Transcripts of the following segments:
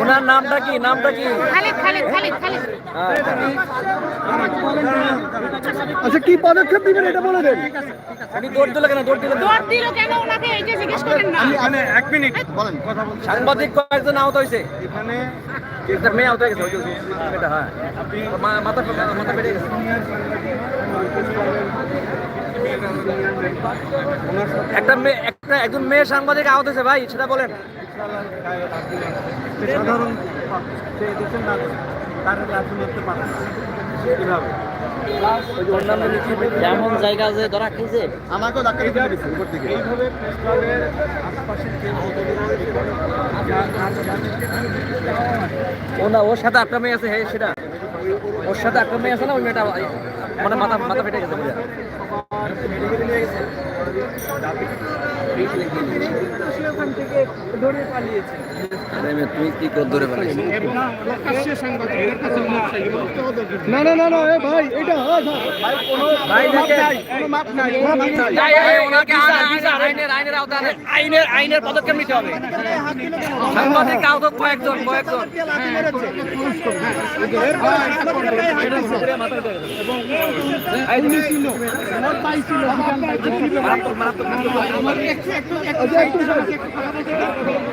ওনার নামটা কি নামটা কি খালিদ খালিদ খালিদ খালিদ আচ্ছা কি পদক্ষেপ দিবেন এটা বলে দেন উনি দৌড় দিল কেন দৌড় দিল দৌড় দিল কেন ওনাকে এটা জিজ্ঞেস করেন না আমি এক মিনিট বলেন কথা বলুন সাংবাদিক কয়েকজন আহত হয়েছে এখানে একটা মেয়ে আহত হয়ে হ্যাঁ মা- মাথা মাথা বেড়ে গেছে একটা মেয়ে একটা একজন মেয়ে সাংবাদিক আহত হয়েছে ভাই সেটা বলেন। সাধারণ এমন জায়গা যে ধরা খেয়েছে? আমাকেও ধাক্কা দিতে পেরেছে উপর থেকে। এইভাবে প্রেস ক্লাবের আশপাশের ও না ওর সাথে মেয়ে আছে হ্যাঁ সেটা। ওর সাথে মেয়ে আছে না ওই মেয়েটা? মানে মাথা মাথা ফেটে গেছে বুঝা তুই কি কর ধরে পালিয়েছিস না না না না এ ভাই এটা আইনের আইনের পদক্ষেপ নিতে হবে সাংবাদিক আহত কয়েকজন কয়েকজন মারাত্মক, মারাত্মক।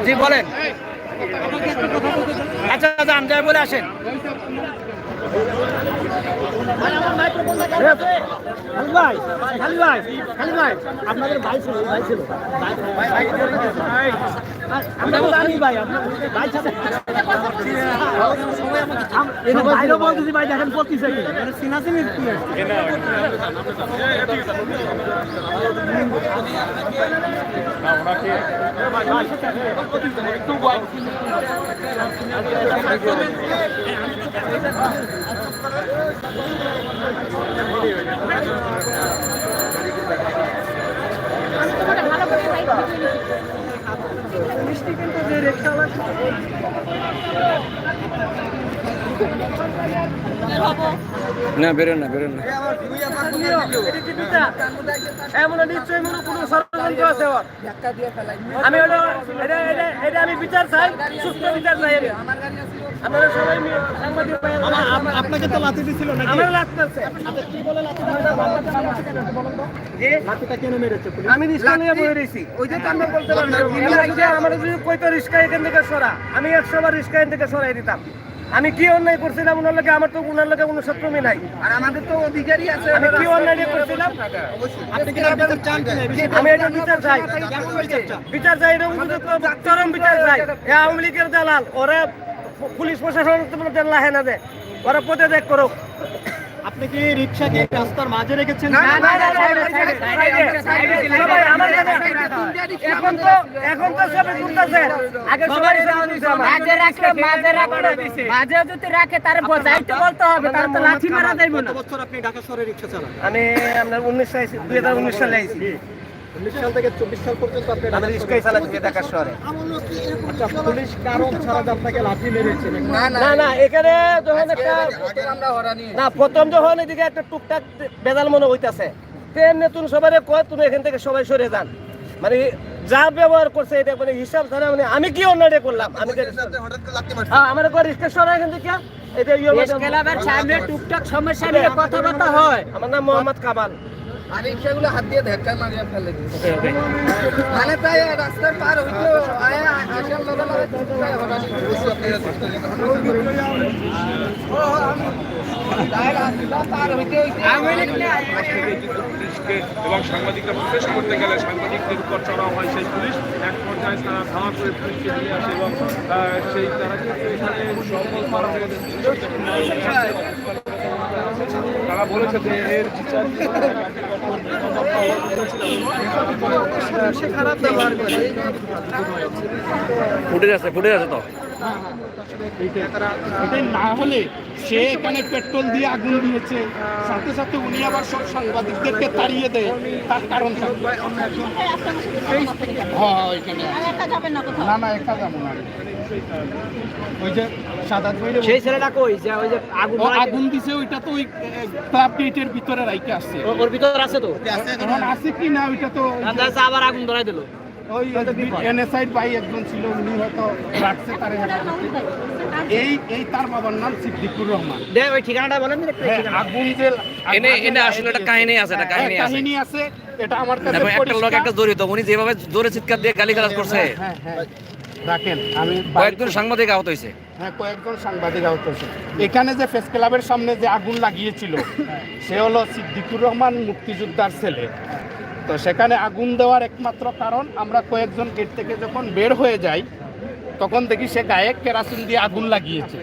জি বলেন। আচ্ছা আচ্ছা আমি যাই বলে আসেন। আপনাদের ভাই ছিল ভাই ছিল আমরা জানি ভাই আপনার ভাই সাথে বাইরেও বলতেছি ভাই দেখেন করতেছে কি সিনাসিনি ভালো করে সাইড দিয়ে না বেরোন না বেরোন না। এমন নিশ্চয়ই মনে কোনো ষড়যন্ত্র আছে ওর। আমি এটা এটা আমি বিচার চাই সুস্থ বিচার চাই আমি। আপনারা সবাই সাংবাদিক আপনাকে তো লাথি দিছিল নাকি? আমার লাগতেছে জি? লাথিটা কেন মেরেছে পুলিশ? আমি রিস্কা নিয়ে ওই যে কান্না বলতে পারলাম আমার যদি কইতো রিস্কা এখান থেকে সরা। আমি একশো বার রিস্কা এখান থেকে সরাই দিতাম। আমি কি অন্যায় করছিলাম ওনার লোকে আমার তো ওনার লোকে কোনো শত্রুমি নাই। আর আমাদের তো অধিকারই আছে। আমি কি অন্যায় করছিলাম? কি? আমি এটা বিচার চাই। বিচার চাই? এটা চরম বিচার চাই। এ আওয়ামী লীগের দালাল ওরা পুলিশ প্রশাসন লাহে না দেয় ওরা পদে দেখ করুক আপনি কি রিক্সাকে রাস্তার মাঝে রেখেছেন এখন তো এখন তো সবাই ঘুরতেছে আগে সবাই সামনে দিছে আমার। মাঝে রাখলে মাঝে রাখলে মাঝে যদি রাখে তার যাইতে বলতে হবে তার তো লাঠি মারা যাইবে না বছর আপনি ঢাকা শহরে রিক্সা চালান আমি আপনার উনিশ সাল দুই হাজার উনিশ সালে আইছি উনিশ সাল থেকে চব্বিশ সাল পর্যন্ত আপনি আমি চালাচ্ছি ঢাকা শহরে। আচ্ছা পুলিশ কারণ ছাড়া যে আপনাকে লাঠি মেরেছে না না। এখানে যখন একটা না প্রথম যখন এদিকে একটা টুকটাক বেদাল মনে হইতাছে তেন নতুন সবাই কয় তুমি এখান থেকে সবাই সরে যান। মানে যা ব্যবহার করছে এটা মানে হিসাব ছাড়া মানে আমি কি অন্যায় করলাম? আমি হ্যাঁ আমার রিস্কা সরা এখান থেকে। এটা ইয়ে ক্লাবের সামনে টুকটাক সমস্যা নিয়ে কথাবার্তা হয়। আমার নাম মোহাম্মদ কামাল। আর রিক্সাগুলো হাত দিয়ে ধাক্কা মারিয়ে ফেলে মানে প্রায় রাস্তার পার হইতো আসার লগে লগে প্রায় হঠাৎ বসে আপনারা প্রায় রাস্তা পার হইতে হইতে পুলিশকে এবং সাংবাদিকরা প্রবেশ করতে গেলে সাংবাদিকদের উপর চড়াও হয় সেই পুলিশ। এক পর্যায়ে তারা ধাওয়া করে পুলিশকে নিয়ে আসে এবং সেই তারা কিন্তু এখানে সকল পাড়া তারা বলেছে যে এর বিচার ফুটেজ আছে ফুটে আছে তো। না হলে সে এখানে পেট্রোল দিয়ে আগুন দিয়েছে। সাথে সাথে উনি আবার সব সাংবাদিকদেরকে তাড়িয়ে দেয়। তার কারণ হ্যাঁ এখানে না না না একা যাব না। ওই যে সাদা সেই ছেলেটা কই? যে ওই যে আগুন আগুন দিছে ওইটা তো ওই ক্লাব গেটের ভিতরে রাইকে আসছে। ওর ভিতর আছে তো? আছে কি না ওইটা তো আবার আগুন ধরাই দিল। ওই ভাই একজন ছিল উনি হয়তো রাখছে তার এই এই তার বাবার নাম সিদ্দিকুর রহমান। দে ওই ঠিকানাটা বলেন হ্যাঁ। আগুন যে এনে- এনে আসলে একটা কাহিনী আছে, একটা হ্যাঁ, কাহিনী আছে। কাহিনী আছে এটা আমার কাছে একটা লোক একটা জড়িত উনি যেভাবে জোরে চিৎকার দিয়ে গালি করছে। হ্যাঁ হ্যাঁ রাখেন আমি কয়েকজন সাংবাদিক আহত হয়েছে। হ্যাঁ কয়েকজন সাংবাদিক আহত হয়েছে। এখানে যে প্রেস ক্লাবের সামনে যে আগুন লাগিয়েছিল সে হলো সিদ্দিকুর রহমান মুক্তিযোদ্ধার ছেলে। তো সেখানে আগুন দেওয়ার একমাত্র কারণ আমরা কয়েকজন গেট থেকে যখন বের হয়ে যাই তখন দেখি সে গায়ে কেরাসিন দিয়ে আগুন লাগিয়েছে।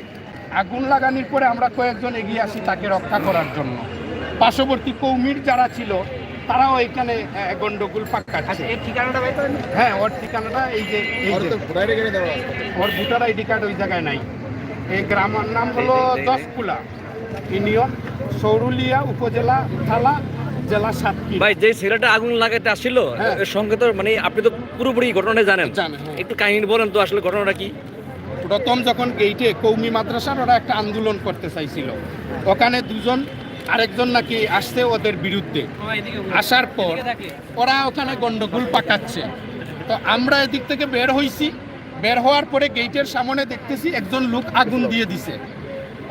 আগুন লাগানোর পরে আমরা কয়েকজন এগিয়ে আসি তাকে রক্ষা করার জন্য। পার্শ্ববর্তী কৌমির যারা ছিল তারাও এখানে গন্ডগোল পাকাচ্ছে। এই ঠিকানাটা হ্যাঁ ওর ঠিকানাটা এই যে এই যে। ওর ভোটার আইডি কার্ড ওই জায়গায় নাই। এই গ্রামের নাম হলো দশকুলা ইউনিয়ন সৌরুলিয়া উপজেলা থালা জেলা সাতক্ষীরা ভাই যে ছেলেটা আগুন লাগাতে আসছিল হ্যাঁ। এর সঙ্গে তো মানে আপনি তো পুরোপুরি ঘটনাটা জানেন। জানি, হ্যাঁ। একটু কাহিনী বলেন তো আসলে ঘটনাটা কি? প্রথম যখন গেইটে কৌমি মাদ্রাসার ওরা একটা আন্দোলন করতে চাইছিল। ওখানে দুজন আরেকজন নাকি আসছে ওদের বিরুদ্ধে। আসার পর ওরা ওখানে গন্ডগোল পাকাচ্ছে। তো আমরা এদিক থেকে বের হইছি। বের হওয়ার পরে গেটের সামনে দেখতেছি একজন লোক আগুন দিয়ে দিছে।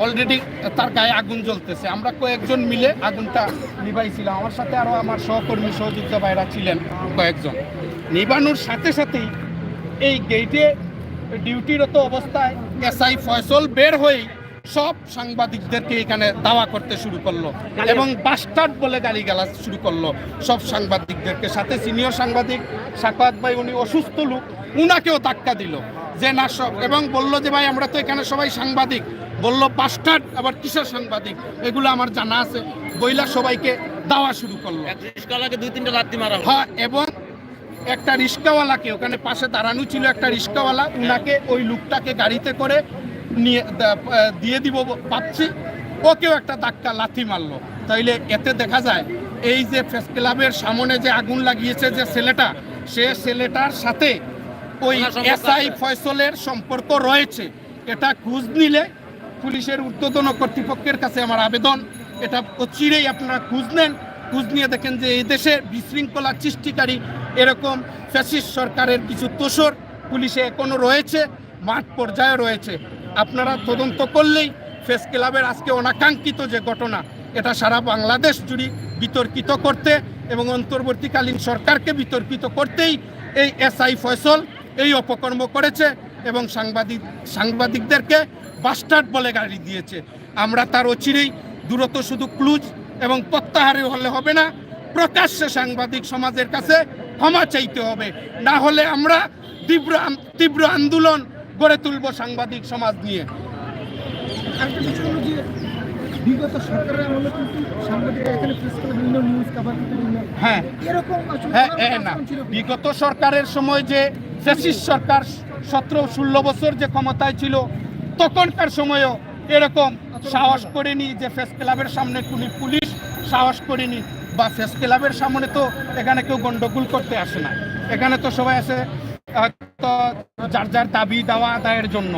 অলরেডি তার গায়ে আগুন জ্বলতেছে। আমরা কয়েকজন মিলে আগুনটা নিভাইছিলাম। আমার সাথে আরও আমার সহকর্মী সহযোগিতা ভাইরা ছিলেন কয়েকজন। নিবানোর সাথে সাথেই এই গেটে ডিউটিরত অবস্থায় এসআই ফয়সল বের হয়েই সব সাংবাদিকদেরকে এখানে দাওয়া করতে শুরু করল এবং বাস্টার্ড বলে গালিগালাজ শুরু করল সব সাংবাদিকদেরকে। সাথে সিনিয়র সাংবাদিক সাকাত ভাই, উনি অসুস্থ লোক, উনাকেও ধাক্কা দিল। যে না সব এবং বলল যে, ভাই, আমরা তো এখানে সবাই সাংবাদিক। বলল বাস্টার্ড আবার কিসের সাংবাদিক? এগুলো আমার জানা আছে। বইলা সবাইকে দাওয়া শুরু করল। দুই তিনটা লাত্তি মারা। হ্যাঁ এবং একটা রিক্সাওয়ালাকে ওখানে পাশে দাঁড়ানো ছিল একটা রিক্সাওয়ালা উনাকে ওই লোকটাকে গাড়িতে করে নিয়ে দিয়ে দিব ভাবছি। ওকেও একটা ধাক্কা লাথি মারলো। তাইলে এতে দেখা যায় এই যে প্রেস ক্লাবের সামনে যে আগুন লাগিয়েছে যে ছেলেটা সে ছেলেটার সাথে ওই এসআই। ফয়সলের সম্পর্ক রয়েছে। এটা খুঁজ নিলে পুলিশের ঊর্ধ্বতন কর্তৃপক্ষের কাছে আমার আবেদন। এটা চিরেই আপনারা খুঁজ নেন। খোঁজ নিয়ে দেখেন যে এই দেশে বিশৃঙ্খলা সৃষ্টিকারী এরকম ফ্যাসিস্ট সরকারের কিছু তোষর পুলিশে এখনও রয়েছে, মাঠ পর্যায়ে রয়েছে। আপনারা তদন্ত করলেই ফেস ক্লাবের আজকে অনাকাঙ্ক্ষিত যে ঘটনা, এটা সারা বাংলাদেশ জুড়ে বিতর্কিত করতে এবং অন্তর্বর্তীকালীন সরকারকে বিতর্কিত করতেই এই এসআই ফয়সল এই অপকর্ম করেছে এবং সাংবাদিক সাংবাদিকদেরকে বাস্টার্ড বলে গাড়ি দিয়েছে। আমরা তার অচিরেই দূরত শুধু ক্লুজ এবং প্রত্যাহারে হলে হবে না প্রকাশ্যে সাংবাদিক সমাজের কাছে ক্ষমা চাইতে হবে। না হলে আমরা তীব্র তীব্র আন্দোলন গড়ে তুলব সাংবাদিক সমাজ নিয়ে। বিগত সরকারের আমলে কিন্তু সাংবাদিকরা এখানে প্রেস বিভিন্ন নিউজ কাভার করতে হ্যাঁ। এরকম হ্যাঁ হ্যাঁ, না? বিগত সরকারের সময় যে ফ্যাসিস্ট সরকার সতেরো ষোলো বছর যে ক্ষমতায় ছিল তখনকার সময়ও এরকম সাহস করেনি যে ফেস ক্লাবের সামনে কোনো পুলিশ সাহস করেনি বা ফেস ক্লাবের সামনে তো এখানে কেউ গন্ডগোল করতে আসে না। এখানে তো সবাই আসে তো যার যার দাবি দাওয়া আদায়ের জন্য।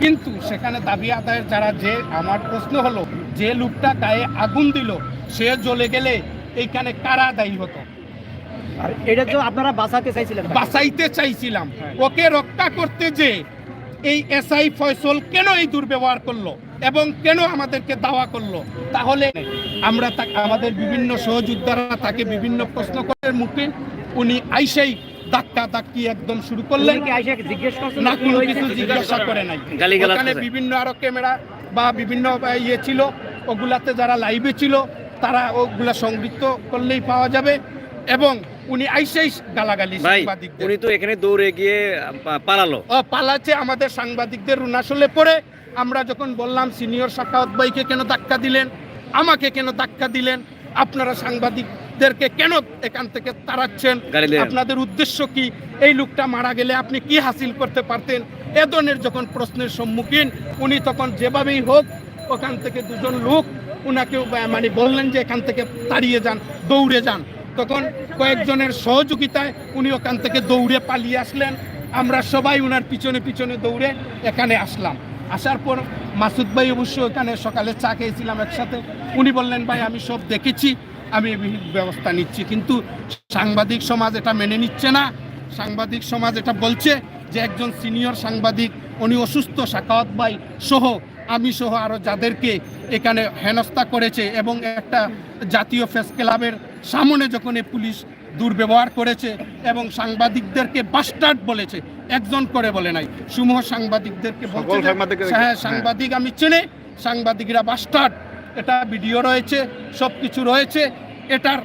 কিন্তু সেখানে দাবি আদায়ের যারা যে আমার প্রশ্ন হলো যে লোকটা গায়ে আগুন দিল সে জ্বলে গেলে এইখানে কারা দায়ী হতো? আর এটা তো আপনারা বাঁচাতে চাইছিলেন। বাঁচাইতে চাইছিলাম। ওকে রক্ষা করতে যে এই এসআই ফয়সল কেন এই দুর্ব্যবহার করল এবং কেন আমাদেরকে দাওয়া করল? তাহলে আমরা তা- আমাদের বিভিন্ন সহযোদ্ধারা তাকে বিভিন্ন প্রশ্ন করার মুখে উনি আইসেই ধাক্কা ধাক্কি একদম শুরু করলেন। না কোনো কিছু জিজ্ঞাসা করে নাই। ওখানে বিভিন্ন আরও ক্যামেরা বা বিভিন্ন ইয়ে ছিল ওগুলাতে যারা লাইভে ছিল তারা ওগুলা সংযুক্ত করলেই পাওয়া যাবে। এবং উনি আইসেই গালাগালি সাংবাদিকদের। উনি তো এখানে দৌড়ে গিয়ে পালালো। ও পালাচ্ছে আমাদের সাংবাদিকদের রুনাসলে পড়ে। আমরা যখন বললাম সিনিয়র সাকাওয়াত ভাইকে কেন ধাক্কা দিলেন? আমাকে কেন ধাক্কা দিলেন? আপনারা সাংবাদিকদেরকে কেন এখান থেকে তাড়াচ্ছেন? আপনাদের উদ্দেশ্য কি? এই লোকটা মারা গেলে আপনি কি হাসিল করতে পারতেন? এ ধরনের যখন প্রশ্নের সম্মুখীন উনি তখন যেভাবেই হোক ওখান থেকে দুজন লোক বা- মানে বললেন যে এখান থেকে তাড়িয়ে যান দৌড়ে যান। তখন কয়েকজনের সহযোগিতায় উনি ওখান থেকে দৌড়ে পালিয়ে আসলেন। আমরা সবাই উনার পিছনে পিছনে দৌড়ে এখানে আসলাম। আসার পর মাসুদ ভাই অবশ্য এখানে সকালে চা খেয়েছিলাম একসাথে। উনি বললেন, ভাই, আমি সব দেখেছি, আমি ব্যবস্থা নিচ্ছি। কিন্তু সাংবাদিক সমাজ এটা মেনে নিচ্ছে না। সাংবাদিক সমাজ এটা বলছে যে, একজন সিনিয়র সাংবাদিক, উনি অসুস্থ সাকাওয়াত ভাই সহ আমি সহ আরও যাদেরকে এখানে হেনস্থা করেছে এবং একটা জাতীয় ফেস ক্লাবের সামনে যখন এই পুলিশ দুর্ব্যবহার করেছে এবং সাংবাদিকদেরকে বাস্টার্ড বলেছে একজন করে বলে নাই। সমূহ সাংবাদিকদেরকে বলছে হ্যাঁ সাংবাদিক আমি চিনি সাংবাদিকরা বাস্টার্ড এটা ভিডিও রয়েছে সব কিছু রয়েছে। এটার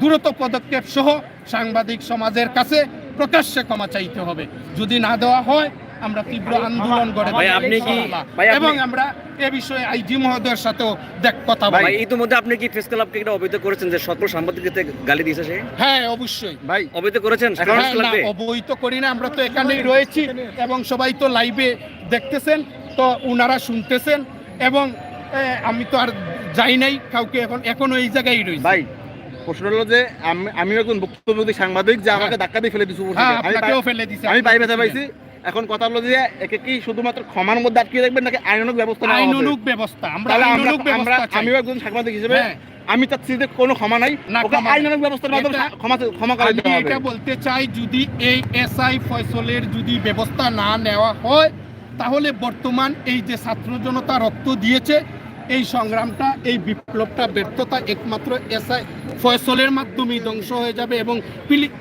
দ্রুত পদক্ষেপ সহ সাংবাদিক সমাজের কাছে প্রকাশ্যে ক্ষমা চাইতে হবে। যদি না দেওয়া হয় আমরা তীব্র আন্দোলন গড়ে ভাই, আপনি কি- ভাই, এবং আমরা এ বিষয়ে আইজি মহোদয়ের সাথেও দেখ কথা ভাই বলি ইতিমধ্যে আপনি কি প্রেস ক্লাবকে এটা অবৈধ করেছেন যে সকল সাংবাদিকদের গালি দিয়েছে সে? হ্যাঁ অবশ্যই। ভাই অবৈধ করেছেন হ্যাঁ, প্রেস ক্লাবে অবহিত করি না আমরা তো এখানেই রয়েছি এবং সবাই তো লাইভে দেখতেছেন তো উনারা শুনতেছেন এবং আমি তো আর যাই নাই কাউকে এখন এখনও এই জায়গায় রয়েছি। ভাই প্রশ্ন হলো যে আমি আমিও একজন বক্তব্যবিধি সাংবাদিক যে আমাকে ধাক্কা দিয়ে ফেলে দিচ্ছে হ্যাঁ আমি আপনাকেও পাই- ফেলে দিছে আমি পাই ব্যথা পাইছি। এখন কথা হলো যে একে কি শুধুমাত্র ক্ষমার মধ্যে আটকে রাখবেন নাকি আইনানুক ব্যবস্থা? আইনানুগ ব্যবস্থা আমরা আমরা ব্যবস্থা। আমিও একজন সাংবাদিক হিসেবে হ্যাঁ। আমি চাচ্ছি যে কোনো ক্ষমা নাই না, ওকে আইনানুক ব্যবস্থার মাধ্যমে ক্ষমা ক্ষমা করে দেওয়া হবে এটা বলতে চাই যদি এই এসআই ফয়সলের যদি ব্যবস্থা না নেওয়া হয় তাহলে বর্তমান এই যে ছাত্র জনতা রক্ত দিয়েছে এই সংগ্রামটা এই বিপ্লবটা ব্যর্থতা একমাত্র এসআই ফয়সলের মাধ্যমেই ধ্বংস হয়ে যাবে এবং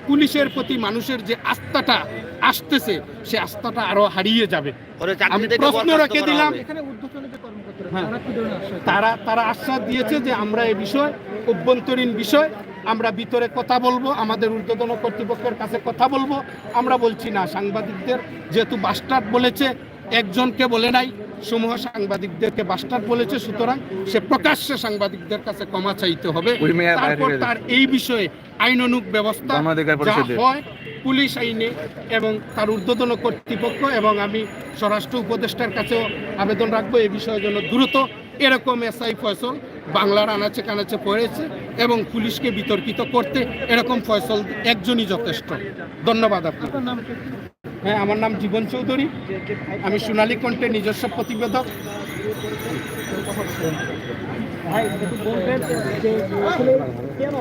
পুলিশের প্রতি মানুষের যে আস্থাটা আসতেছে সে আস্থাটা আরও হারিয়ে যাবে। আমি প্রশ্ন রেখে দিলাম। হ্যাঁ। তারা তারা আশ্বাস দিয়েছে যে আমরা এই বিষয় অভ্যন্তরীণ বিষয় আমরা ভিতরে কথা বলব আমাদের উর্ধ্বতন কর্তৃপক্ষের কাছে কথা বলব। আমরা বলছি না সাংবাদিকদের যেহেতু বাস্টার্ড বলেছে একজনকে বলে নাই সমূহ সাংবাদিকদেরকে বাস্টার বলেছে সুতরাং সে প্রকাশ্যে সাংবাদিকদের কাছে ক্ষমা চাইতে হবে। তারপর তার এই বিষয়ে আইনানুগ ব্যবস্থা যা হয় পুলিশ আইনে এবং তার ঊর্ধ্বতন কর্তৃপক্ষ এবং আমি স্বরাষ্ট্র উপদেষ্টার কাছেও আবেদন রাখব এই বিষয়ের জন্য দ্রুত এরকম এসআই ফয়সল বাংলার আনাচে কানাচে পড়েছে এবং পুলিশকে বিতর্কিত করতে এরকম ফয়সল একজনই যথেষ্ট। ধন্যবাদ আপনার? হ্যাঁ আমার নাম জীবন চৌধুরী। আমি সোনালী কণ্ঠের নিজস্ব প্রতিবেদক। ভাই বলবেন যে আসলে কেন?